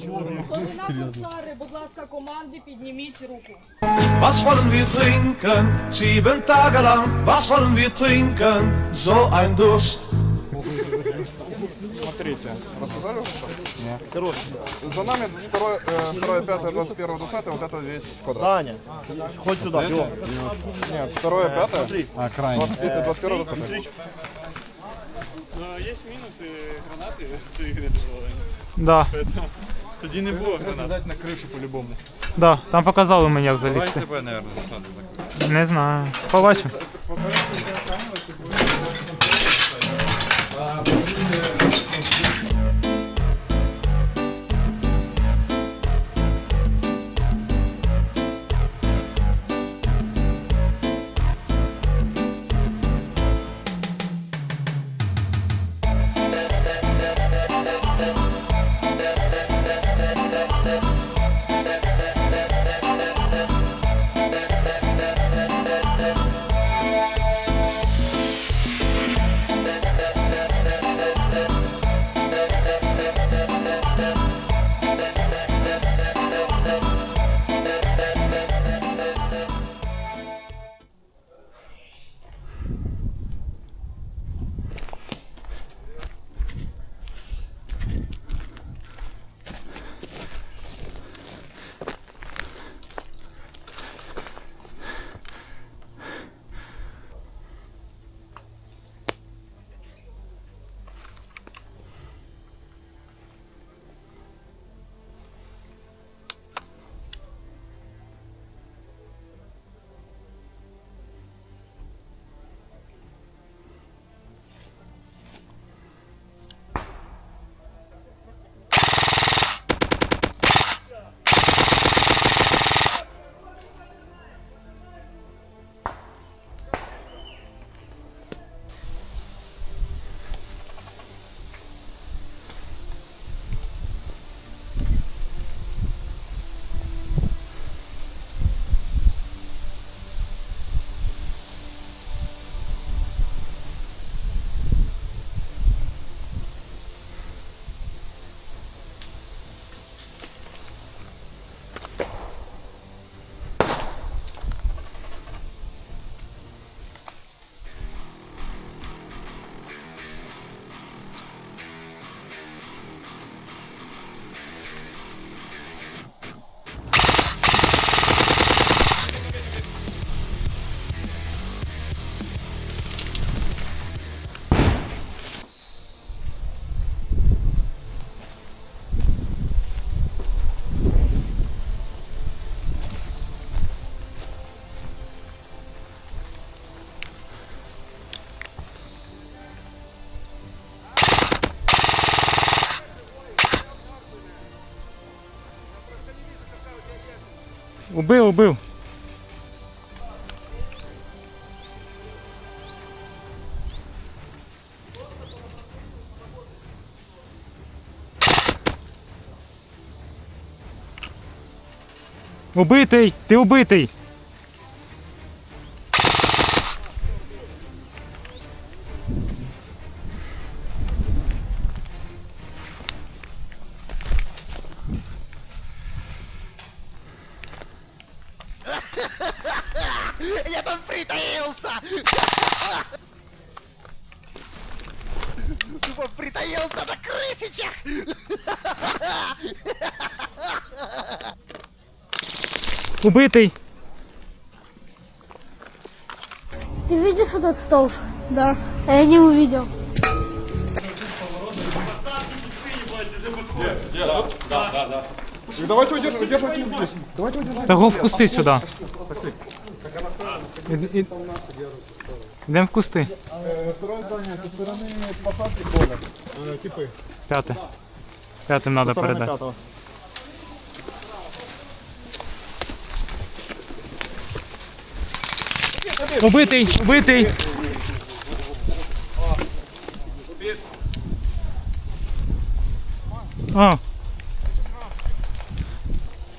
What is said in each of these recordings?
Сари, будь ласка, команди, підніміть руку. Was wollen wir trinken? Sieben Tage lang, was wollen wir trinken? So ein Durst. Смотрите, рассказали уже? Нет. Короче, за нами второе, э, второе, пятое, двадцать первое, двадцатое, вот это весь квадрат. Аня, ходь сюда. Нет, второе, пятое, А, крайне. двадцать пятое, двадцать первое, двадцатое. Є мінуси гранати Тоді не було гранат. Дать на кришу по-любому. да, там показали мені, як залізти. тебе, наверное, засадили. Не знаю. Побачимо. Убив, убив. Убитий! Ти убитий! притаился на крысичах! Убитий! Ты видишь этот стол? Да. А я не увидел. Давайте удерживайте, удерживайте их здесь. Давайте удерживайте. Та го в кусти сюди. Ід- ід- Ідемо в кусти. Второе здание со стороны посадки поля. Типы. П'яте. П'ятим треба передати. пятого. Убитий! Убитий! А.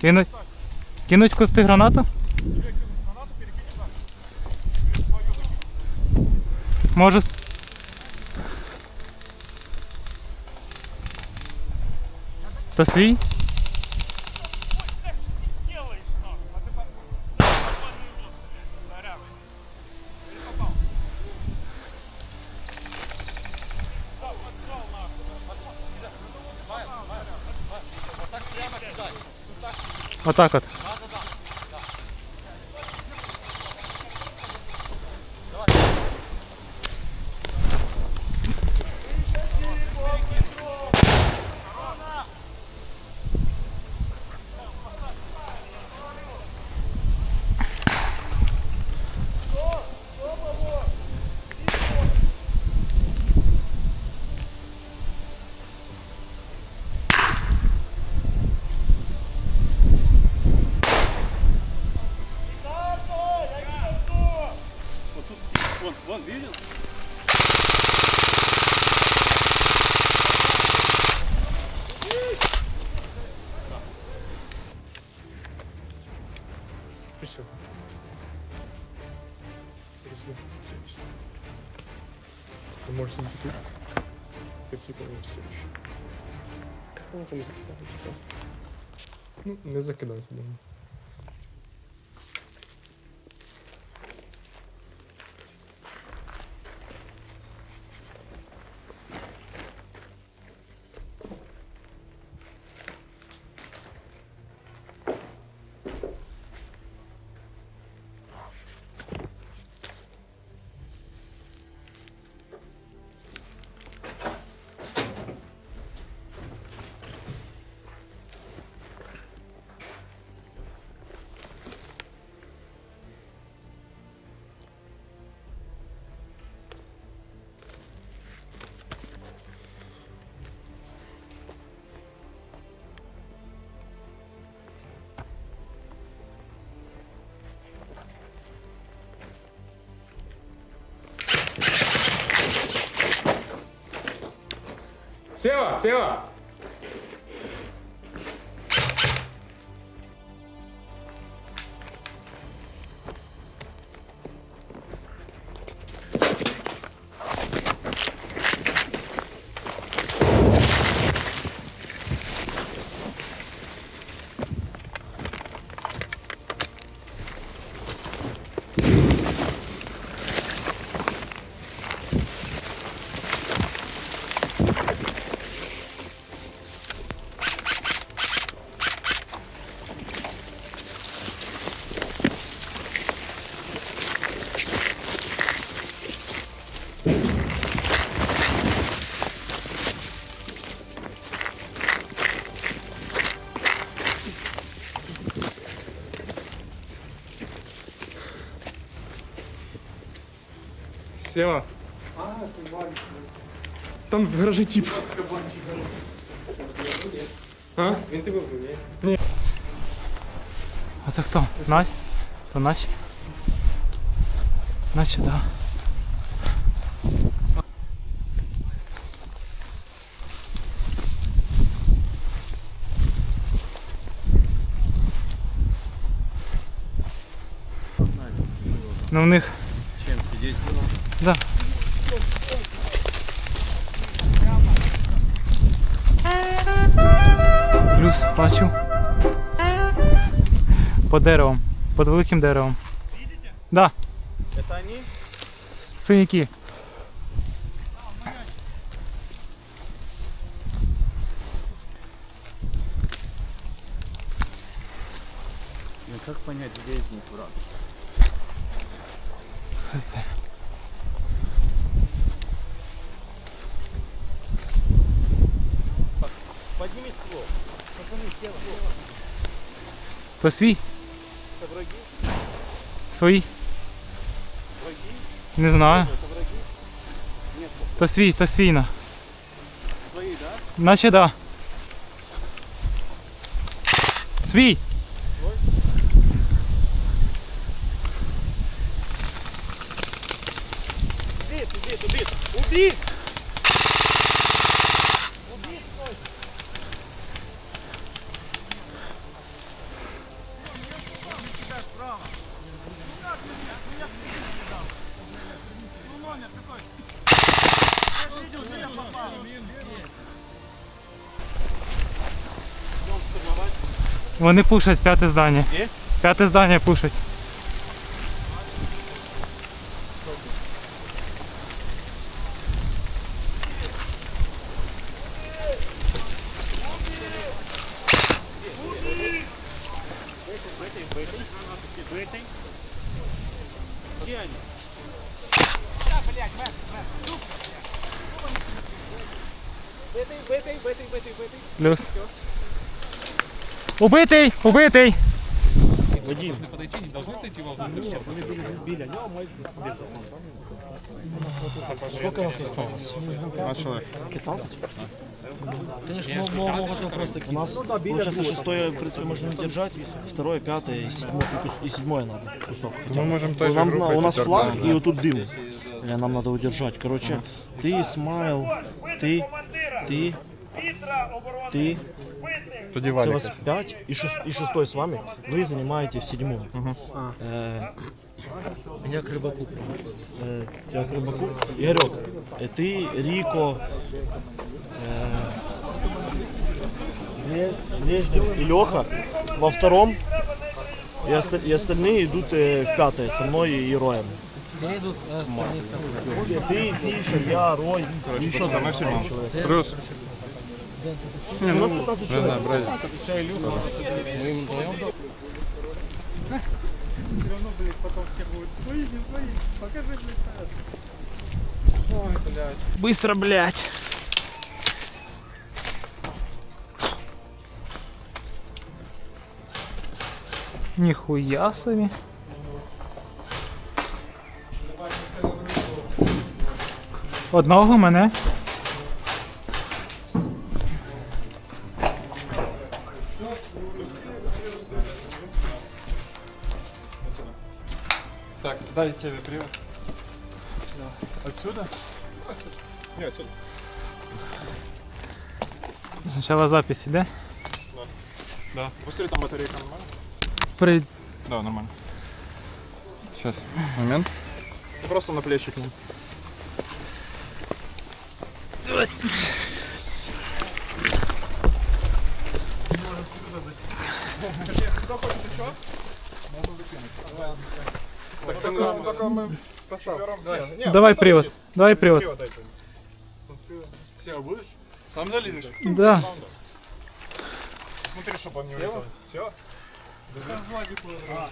Кинуть. Кинуть в кусти гранату? сможет. То свій? Отак от. Сидиш. Ну, не закидай. Ну, не закидай сюди. Сева! Сева! Сева! Там в гаражі тип. А? Він тебе вбив, А це хто? Наш? То наші? Наші. Да. Ну в них. Чем сидеть? Да. Плюс бачу. По деревам. Під великим деревом. Видите? Да. Это они? Синяки. Ну как понять, где из них враг? Хз. Подними ствол. Пацаны, ствол. То свій? Это враги? Свої? Враги? Не знаю. Это враги? Нет, То свій, то свійна. свои, да? Наче да. Свій. Убит, убит, убит! Убит! Вони пушать п'яте здання. П'яте здання пушать. Плюс. Убитий! Убитий! Сколько нас осталось? А человек? 15? Конечно, могут просто У нас, получается, шестое, в принципе, можно не держать, второе, пятое и седьмое, и кус- и седьмое надо кусок. Мы можем той же Нам, группой у нас хотя бы, флаг, да. и вот тут дым. Э, Нам надо удержать. Короче, ты, Смайл, ты, ты, ты, Тоді Всего валік. вас пять, и, шес- и шестой с вами. Вы занимаете в седьмом. Э, Я к рыбаку. э, тебя к рыбаку. Игорек, э, ты, Рико, э, Ле- Лежнев и Леха во втором. И, оста- и остальные идут э, в пятое со мной и Роем. Все идут, а остальные Ты, Фиша, я, Рой, и еще пацаны, там мы все пару можем. человек. Плюс. У нас 15 человек. Быстро, блядь. Ніхуя собі. Одного мене. дай тебе привет. Отсюда? Нет, отсюда. Спочатку запись іде. Да. Быстрее там батарейка нормально? При... Да, нормально. Сейчас, момент. Просто на плечи к ним. Давай, привод. Давай привод. Сева, будешь? Сам залезешь? Да. Да. Смотри, чтобы он не улетел. Все? А,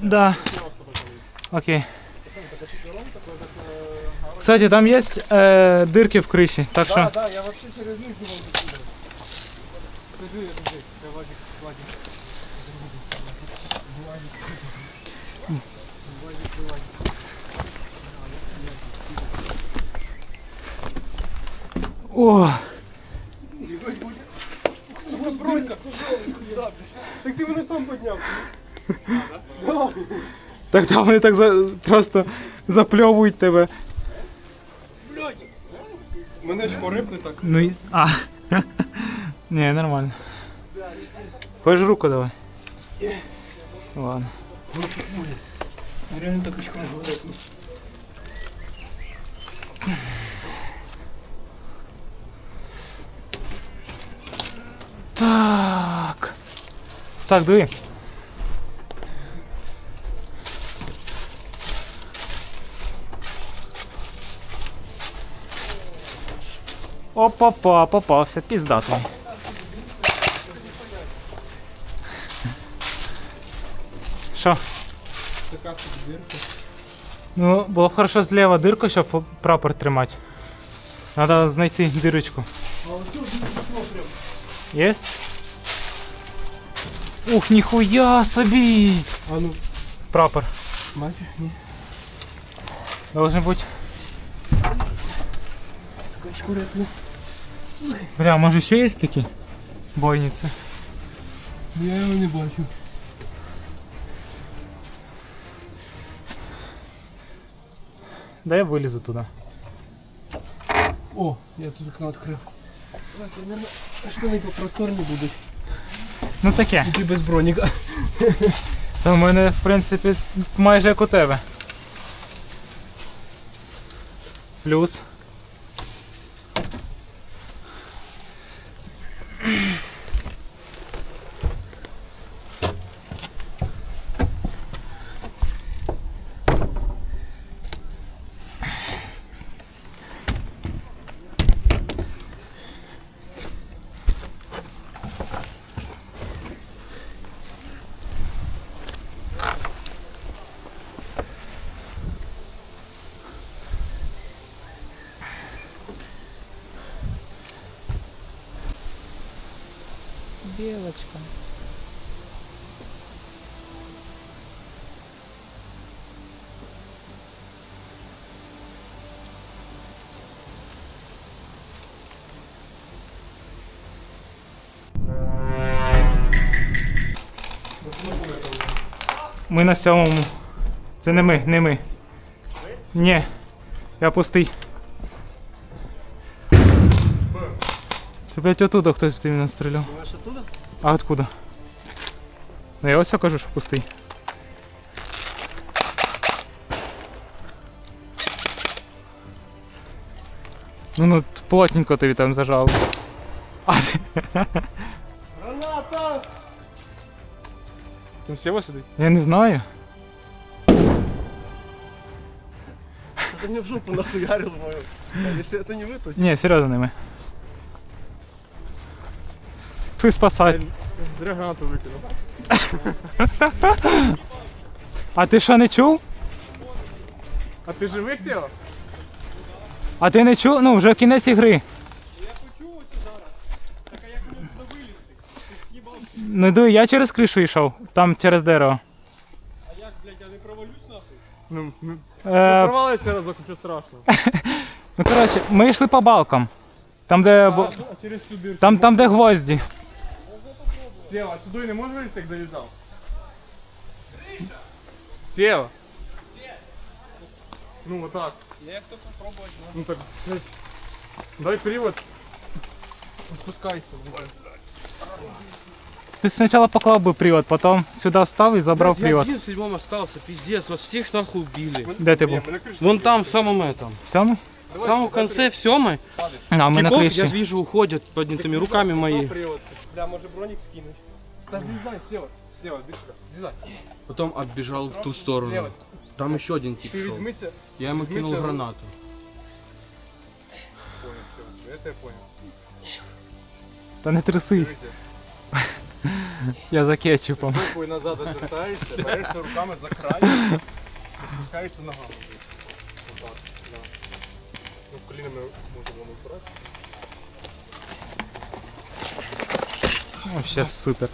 да. Окей. Кстати, там есть э, дырки в крыше, так что... Да, да, я вообще через них думал закидывать. Подожди, подожди, Владик, Владик. О! Так ти мене сам підняв. Так там вони так за... просто запльовують тебе. Мене ж рибне так. Ну і... А. Не, нормально. Хочеш руку давай. Ладно. Реально так очком говорить. Так. Так, диви. Опа-па, попався, піздатий. Що? Така собі дірка. Ну, було б хорошо зліва дирку, щоб прапор тримати. Надо знайти дирочку. Єсть? Ух, ніхуя собі! А ну, Прапор. нафіг, ні. Должен бути. Скачку репну. Бля, може ще є такі? Бойниці. Я його не бачу. Дай я вылезу туда. О, я тут окно відкрив. Так, примерно штани попросторні будуть. Ну таке. І ти без броніка. Та в мене, в принципі, майже як у тебе. Плюс. Білочка. Ми на сьомому. Це не ми, не ми. Ні. Я пустий. Це блядь, оттуда хтось в мене стріляв. А откуда? Ну я ось кажу, що пустий. Ну ну плотненько тобі там зажав. А ти... Там Сева сидить? Я не знаю. Ты мне в жопу нахуярил мою. Если это не вы, то Ні, серйозно не ми. Ти спасай. Зря гранату викинув. А ти що не чув? А ти живий, Сева? А ти не чув? Ну, вже кінець ігри. Ну йду, я через кришу йшов, там через дерево. А я, блядь, я не Ну, ми Е, провалися разок, нічого страшного. ну коротше, ми йшли по балкам. Там, де. бо- А через сюди. Там, там, де гвозді. Сева, сюди не можеш вилізти, як зав'язав? Сева. Ну, отак. Як то попробувати? Ну так, блядь. Дай привод. Спускайся. ну, так. Ти спочатку поклав би привод, потім сюди став і забрав Я привод. один в седьмом остался, пиздец, вот всех нахуй убили. Де ти був? Вон там, в самом этом, В сьомий? в самом конце, в семой, А, ми на типов, я криші. вижу, уходят поднятыми руками мои. Привод. Бля, може бронік скинуть. Та злізай, Сева. Сева, сюди. Злізай. Потом отбежал в ту сторону. Там еще один тип Ти шел. візьмися. Я ему візьмися кинул гранату. Понял, Сева. Это я понял. Та не трясись. Я за кетчупом. Жопою назад відвертаєшся, берешся руками за край і спускаєшся ногами. Отак, да. Ну, колінами може воно впиратися. Вообще супер.